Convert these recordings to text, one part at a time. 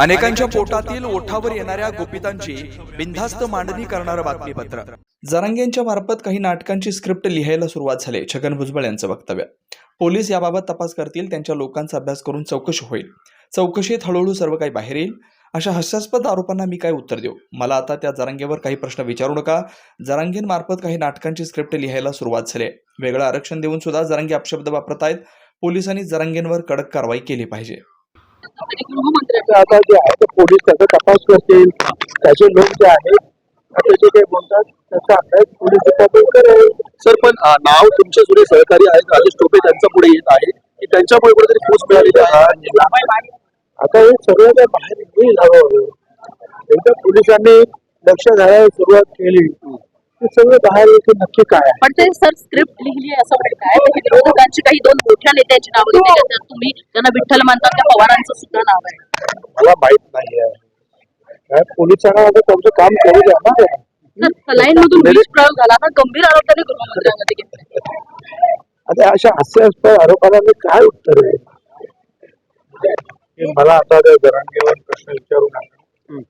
अनेकांच्या पोटातील ओठावर येणाऱ्या गोपितांची बिनधास्त मांडणी करणारं बातमीपत्र. जरांगेंच्या मार्फत काही नाटकांची स्क्रिप्ट लिहायला सुरुवात झाली छगन भुजबळ यांचं वक्तव्य. पोलीस याबाबत तपास करतील त्यांच्या लोकांचा अभ्यास करून चौकशी होईल. चौकशीत हळूहळू सर्व काही बाहेर येईल. अशा हास्यास्पद आरोपांना मी काय उत्तर देऊ? मला आता त्या जरांगेवर काही प्रश्न विचारू नका. जरांगेंमार्फत काही नाटकांची स्क्रिप्ट लिहायला सुरुवात झाली. वेगळं आरक्षण देऊन सुद्धा जरांगे अपशब्द वापरत आहेत पोलिसांनी जरांगेंवर कडक कारवाई केली पाहिजे. आता जे आहे ते पोलीस त्याचा तपास करतील. त्याचे लोक जे आहेत आता जे बोलतात त्याचा अभ्यास पोलीस डिपार्टमेंट करेल सर पण नाव तुमचे जुने सहकारी आहेत राजेश टोपे त्यांच्या पुढे येत आहे. की त्यांच्यामुळे कुठेतरी फूस मिळालेली आहे? आता हे सगळं काय बाहेर येईल हळूहळू एकदा पोलिसांनी लक्ष घालायला सुरुवात केली. ते सगळं बाहेर येते नक्की काय आहे? पण ते सर स्क्रिप्ट लिहिली असं म्हणत आहे त्याचे विरोधकांची काही दोन मोठ्या नेत्यांची नावं दिली त्याच्यात तुम्ही त्यांना विठ्ठल म्हणतात त्या पवारांचं सुद्धा नाव आहे. मला माहीत नाही आहे. काय पोलिसांना आता त्यांचं काम करू द्या ना. सलाईन मधून विष प्रयोग झाला हा गंभीर आरोप त्यांनी गृहमंत्र्यांमध्ये घेतला आता अशा हास्यास्पद आरोपाला मी काय उत्तर आहे? की मला आता त्या जरांगेवर प्रश्न विचारू नका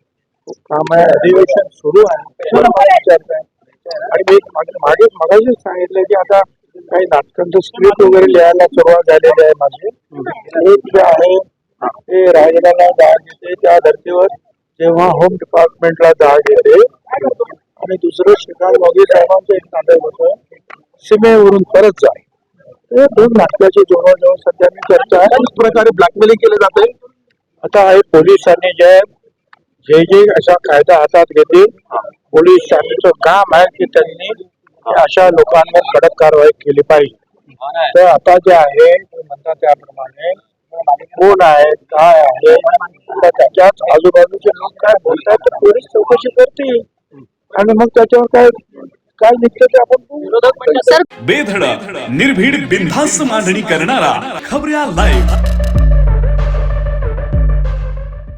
काम आहे अधिवेशन सुरू आहे. विचारताय. आणि मी मागे मगाशीच सांगितलं की आता काही नाटकांचं स्क्रिप्ट वगैरे लिहायला सुरुवात झालेली आहे माझी. एक जे आहे ते रायगडाला जाग येते. त्या धर्तीवर जेव्हा होम डिपार्टमेंटला जाग येते. आणि दुसरं श्रीकांत मोदी साहेबांचं एक नाटक होतं. सीमेवरून परत जा हे दोन नाटकाची जवळजवळ सध्या मी चर्चा आहे. प्रकारे ब्लॅकमेलिंग केलं जाते. आता हे पोलिसांनी जे जे जे अशा कायदा हातात घेतील पोलिसांचं काम आहे की त्यांनी अशा लोकांवर कडक कारवाई केली पाहिजे. तर आता जे आहे ते म्हणतात त्याप्रमाणे कोण आहे काय आहे तर त्याच्याच आजूबाजूचे लोक काय बोलतात तर पोलीस चौकशी करतील. आणि मग त्याच्यावर काय काय निघतं ते आपण. सर बेधडक निर्भीड बिनधास्त मांडणी करणारा खबऱ्या लाईव्ह